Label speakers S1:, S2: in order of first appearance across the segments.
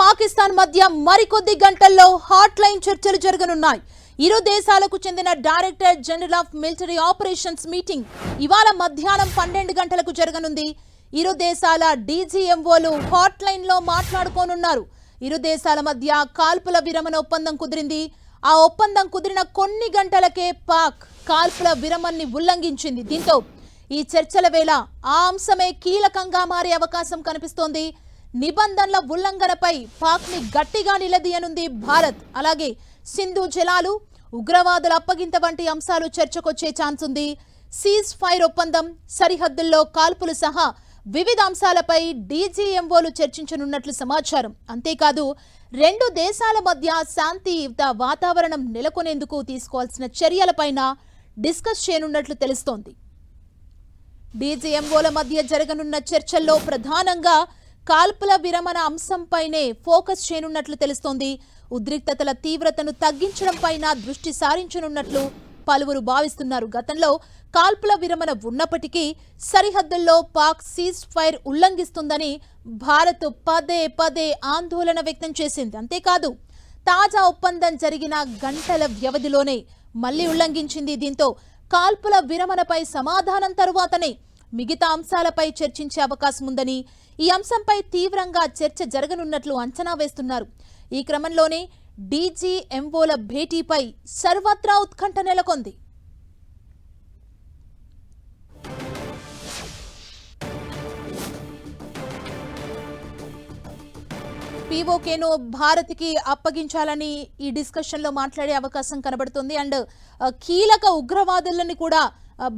S1: పాకిస్తాన్ మధ్య మరికొద్ది గంటల్లో హాట్ లైన్ చర్చలు జరగనున్నాయి. ఇరు దేశాలకు చెందిన director general of military operations meeting ఇవాళ మధ్యాహ్నం పన్నెండు గంటలకు జరగనుంది. ఇరు దేశాల డీజీఎంఓలు హాట్ లైన్లో మాట్లాడుకోనున్నారు. ఇరు దేశాల మధ్య కాల్పుల విరమణ ఒప్పందం కుదిరింది. ఆ ఒప్పందం కుదిరిన కొన్ని గంటలకే పాక్ కాల్పుల విరమణని ఉల్లంఘించింది. దీంతో ఈ చర్చల వేళ ఆ అంశమే కీలకంగా మారే అవకాశం కనిపిస్తోంది. నిబంధనల ఉల్లంఘనపై పాక్ని గట్టిగా నిలదీయనుంది భారత్. అలాగే సింధు జలాలు ఉగ్రవాదుల అప్పగింత వంటి అంశాలు చర్చకొచ్చే ఛాన్స్ ఉంది సీజ్ ఫైర్ ఒప్పందం సరిహద్దుల్లో కాల్పులు సహా వివిధ అంశాలపై డీజీఎంఓలు చర్చించనున్నట్లు సమాచారం. అంతేకాదు రెండు దేశాల మధ్య శాంతియుత వాతావరణం నెలకొనేందుకు తీసుకోవాల్సిన చర్యలపైన డిస్కస్ చేయనున్నట్లు తెలుస్తోంది. డీజీఎంఓల మధ్య జరగనున్న చర్చల్లో ప్రధానంగా కాల్పుల విరమణ అంశంపైనే ఫోకస్ చేయనున్నట్లు తెలుస్తోంది. ఉద్రిక్తతల తీవ్రతను తగ్గించడంపైన దృష్టి సారించనున్నట్లు పలువురు భావిస్తున్నారు. గతంలో కాల్పుల విరమణ ఉన్నప్పటికీ సరిహద్దుల్లో పాక్ సీజ్ ఫైర్ ఉల్లంఘిస్తుందని భారత్ పదే పదే ఆందోళన వ్యక్తం చేసింది. అంతేకాదు తాజా ఒప్పందం జరిగిన గంటల వ్యవధిలోనే మళ్ళీ ఉల్లంఘించింది. దీంతో కాల్పుల విరమణపై సమాధానం తరువాతనే మిగతా అంశాలపై చర్చించే అవకాశం ఉందని ఈ అంశంపై తీవ్రంగా చర్చ జరగనున్నట్లు అంచనా వేస్తున్నారు. ఈ క్రమంలోనే డీజీఎంఓల భేటీపై సర్వత్రా ఉత్కంఠ నెలకొంది. పీఓకేను భారత్కి అప్పగించాలని ఈ డిస్కషన్లో మాట్లాడే అవకాశం కనబడుతుంది. అండ్ కీలక ఉగ్రవాదులని కూడా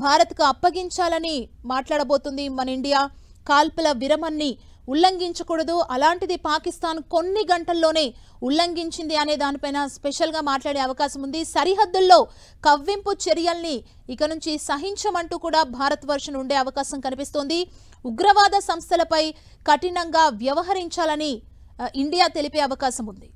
S1: భారత్కు అప్పగించాలని మాట్లాడబోతుంది మన ఇండియా. కాల్పుల విరమణని ఉల్లంఘించకూడదు. అలాంటిది పాకిస్తాన్ కొన్ని గంటల్లోనే ఉల్లంఘించింది అనే దానిపైన స్పెషల్గా మాట్లాడే అవకాశం ఉంది. సరిహద్దుల్లో కవ్వింపు చర్యల్ని ఇక నుంచి సహించమంటూ కూడా భారత్ వర్షన్ ఉండే అవకాశం కనిపిస్తోంది. ఉగ్రవాద సంస్థలపై కఠినంగా వ్యవహరించాలని ఇండియా తెలిపే అవకాశం ఉంది.